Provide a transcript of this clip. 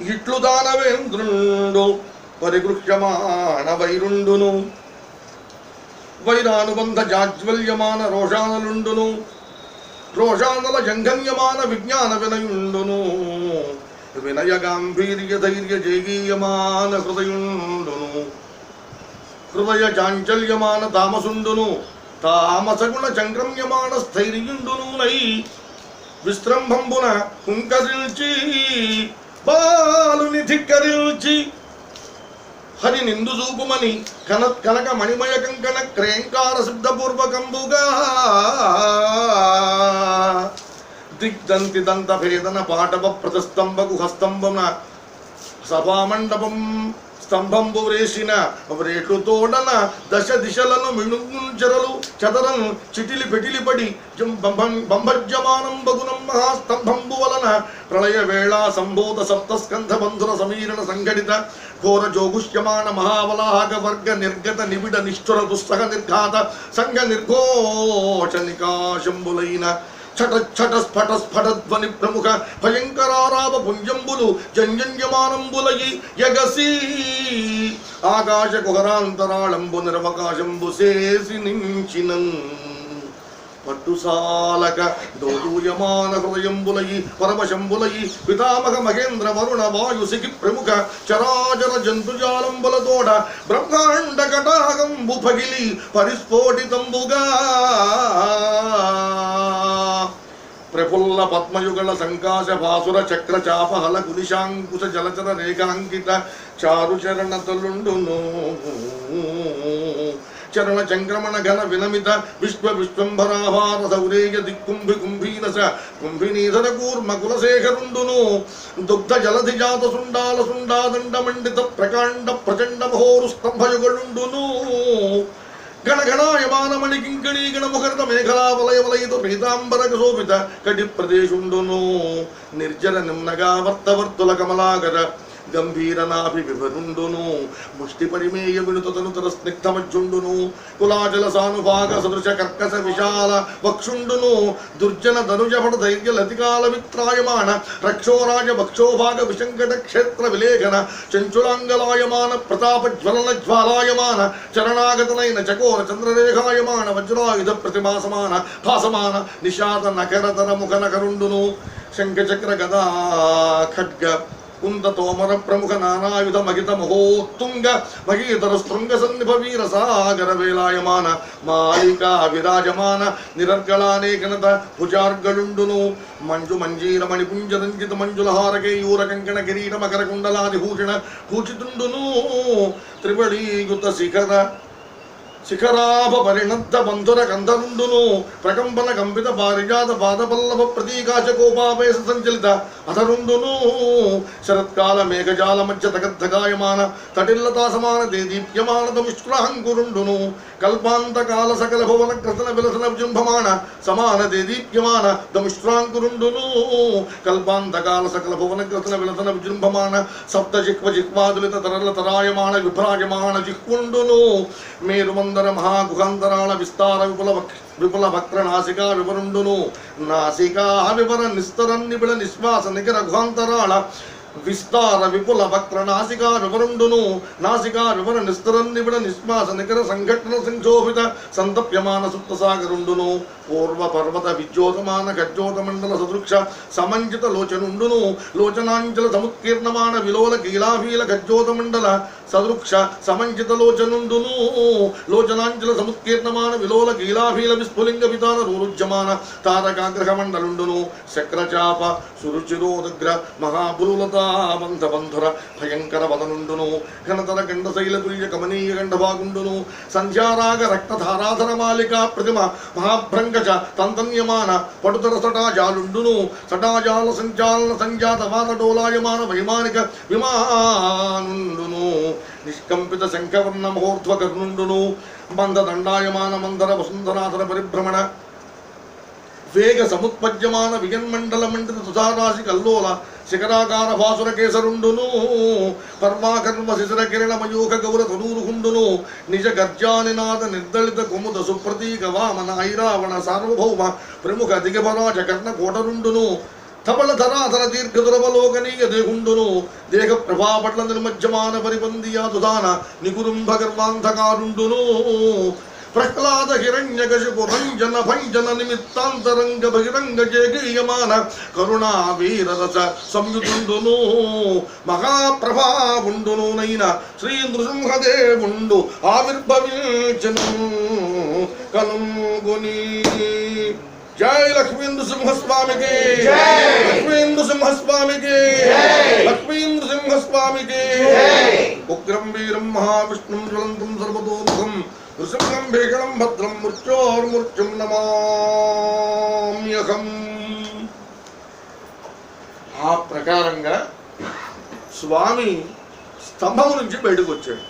ఇట్లు దానవేంద్రుండు పరిగృహ్యమాణ వైరుండును వైరానుబంధ జాజ్వల్యమాన రోషానలుండును. రోషానల జంఘన్యమాన విజ్ఞాన వినయుండును. వినయ గాంభీర్య ధైర్య జయగీయమాన హృదయుండును. హృదయ చాంచల్యమాన తామసుండును. తామసగుణ చంక్రమ్యమాన స్థైర్యుండును నై విశ్రంభంబున కుంకరిల్చి బాలుని ధిక్కరించి హరి నిందు చూపుమని కన కనక మణిమయ కంకణ క్రేంకార శబ్దపూర్వకంబుగా దిగ్దంతి దంత భేదన పాటవ ప్రతిస్తంభకు హస్తంభన సభామండపం స్తంభంబు వ్రేసిన వ్రేట్లు తోడన దశ దిశలను మిణుగుంచెరలు చదరను చిటిలి పెటిలి పడి బంభజ్యమానం బగునం మహాస్తంభంబు వలన ప్రళయ వేళ సంభూత సప్తస్కంధ బంధుర సమీరణ సంఘటిత ఘోర జోగుష్యమాన మహావలాహక వర్గ నిర్గత నిబిడ నిష్ఠుర దుస్సహ నిర్ఘాత సంఘ నిర్ఘోష నికాశంబులైన చట చట స్ఫట స్ఫట ధ్వని ప్రముఖ భయంకరారావ పుంజంబులు జంజంజమానంబులయి యగసి ఆకాశ కుహరాంతరాళంబు నిరవకాశంబు శేసి నించినం పట్టుసాలక దోదూయమాన హృదయంబులయి పరమశంబులయి పితామహ మహేంద్ర వరుణ వాయుసికి ప్రముఖ చరాచర జంతుజాలంబులతోడ బ్రహ్మాండ కటాకంబు పగిలి పరిస్ఫోటితంబుగా పద్మయుగళ సంకాశ భాసుర చక్ర చాపహల కులిశాంకుశ జలచర రేఖాంకిత చారుచరణ తలుండును చరణ చంక్రమణ ఘన వినమిత విశ్వ విశ్వంభరాభార సౌరేయ దిక్కుంభి కుంభీనస కుంభినీధర కూర్మ కులశేఖరుండును. దుగ్ధ జలధి జాత సుండాల సుండాదండ మండిత ప్రకాండ ప్రచండ మహోరు స్తంభయుగలుండును గణగణాయమానమణి కింకణీ గణముఖరిత మేఘలా వలయ వలయిత పీతాంబర శోభిత కటి ప్రదేశుండును నిర్జల నిమ్నగా వర్తవర్తుల కమలాగర గంభీరనాభి విభరుండును ముష్టి పరిమేయ వినుతనుతర స్నిగ్ధమజ్జుండును. కులాచల సానుభాగ సదృశ కర్కశ విశాల వక్షుండును. దుర్జన ధనుజపట ధైర్య లతికాల విత్రాయమాన రక్షోరాజ భక్షోభాగ విశంకట క్షేత్ర విలేఖన చంచులాంగలాయమాన ప్రతాప జ్వలన జ్వాలాయమాన చరణాగతనైన చకోర చంద్రరేఖాయమాన వజ్రాయుధ ప్రతిమాసమాన భాసమాన నిషాద నకరతర ముఖ నకరుండును శంఖచక్ర గదా ఖడ్గ కుంద తోమర ప్రముఖ నానాయుధ మహిత మహోత్తుంగ మహీధర శృంగ సన్నిభ వీర సాగర వేలాయమాన మాలికా విరాజమాన నిరర్గళానేకనత భుజార్గలుండును మంజు మంజీర మణిపుంజ రంజిత మంజుల హారకేయూర కంకణ కిరీట మకర కుండలాది భూషణ కూచితుండును త్రివళీయుత శిఖర శిఖరాభ పరిణద్ధ బంధుర కంధరుండును ప్రకంపన కంపిత పారిజాత పాదపల్లవ ప్రతీకాశ కోపావేశ సంచలిత అధరుండును శరత్కాల మేఘజాల మధ్య తగద్ధగాయమాన తటిల్లతా సమాన దేదీప్యమాన తమిష్కులాంకురుండును కల్పాంత కాల సకల భువన క్రతన విలసన విజృంభమాణ సమాన దేదీప్యమాన దమిష్ట్రాంకురుండును కల్పాంత కాల సకల భువన క్రతన విలసన విజృంభమాన సప్త జిక్వ జిక్వాదులిత తరల తరాయమాణ విభ్రాజమాణ జిక్కుండును మేరుమందర మహాగుహాంతరాళ విస్తార విపుల విపుల వక్ర నాసికా వివరుండును. నాసికా వివర నిస్తర నిబిడ నిశ్వాస నిఖర గుహాంతరాళ విస్తార విపుల వక్ర నాసికా వివరుండును. నాసికా వివర నిస్తర నిబిడ నిశ్వాస నికర సంఘటన సంక్షోభిత సంతప్యమాన సుప్త సాగరుండును పూర్వ పర్వత విద్యోతమాన గజ్జోత మండల సదృక్ష సమంజిత లోచనుండును. లోచనాంచల సముత్కీర్ణమాన విలోల కీలాభీల గజ్జోత మండల సదృక్ష సమంజిత లోచనుండును లోచనాంచల సముత్కీర్ణమాన విలోల గీలాభీల విస్ఫులింగ విధాన రూరుజ్యమాన తారకాగ్రహ మండలుండును శక్రచాప సురుచిరోదగ్ర మహాపురులతాబంధ బంధుర భయంకర వదనుండును ఘనతర గండశైల తుల్య కమనీయ గండభాగుండును. సంధ్యారాగ రక్తధారాధర మాలికా ప్రతిమ మహాభ్రంగజ తంతన్యమాన పటుతర సటాజాలుండును. సటాజాల సంచాలన సంజాత వాత డోలాయమాన వైమానిక విమానుండును. నిష్కంపిత శంఖవర్ణ మహోర్ధ్వ కర్ణుండును మందదండాయమాన మందర వసుంధరాధర పరిభ్రమణ. వేగ సముత్పద్యమాన వియన్మండల మండిత తుషారాశి కల్లోల శిఖరాకార భాసుర కేసరుండును పర్వాకర్మ శిశిర కిరణ మయూఖ గౌర తనూరుహుండును నిజ గర్జానినాద నిర్దళిత కుముద సుప్రతీక వామన ఐరావణ సార్వభౌమ ప్రముఖ దిగభరాజ కర్ణ కోటరుండును. ధవళ ధరాధర దీర్ఘ దురవలోకనీయ దేహుండును. దేహ ప్రభాపట్ల నిర్మజ్జమాన పరిబంధియాదుదాన నిగురుంభ గర్వాంధకారుండును ప్రహ్లాద హిరణ్య కశిపు రంజన భంజన నిమిత్తాంతరంగ బహిరంగ జేగీయమాన కరుణా వీరరస సంయుతుండును. మహాప్రభావుండును నైన శ్రీ నృసింహదేవుండు ఆవిర్భవించను. కనుగొని జై లక్ష్మీ నృసింహస్వామికి లక్ష్మీ నృసింహస్వామికి లక్ష్మీ నృసింహస్వామికి ఉగ్రం వీరం మహావిష్ణుం జ్వలంతం సర్వతోముఖం. నృసింహం భీషణం భద్రం మృత్యోర్మృత్యుం నమామ్యహం. ఆ ప్రకారంగా స్వామి స్తంభం నుంచి బయటకు వచ్చాడు.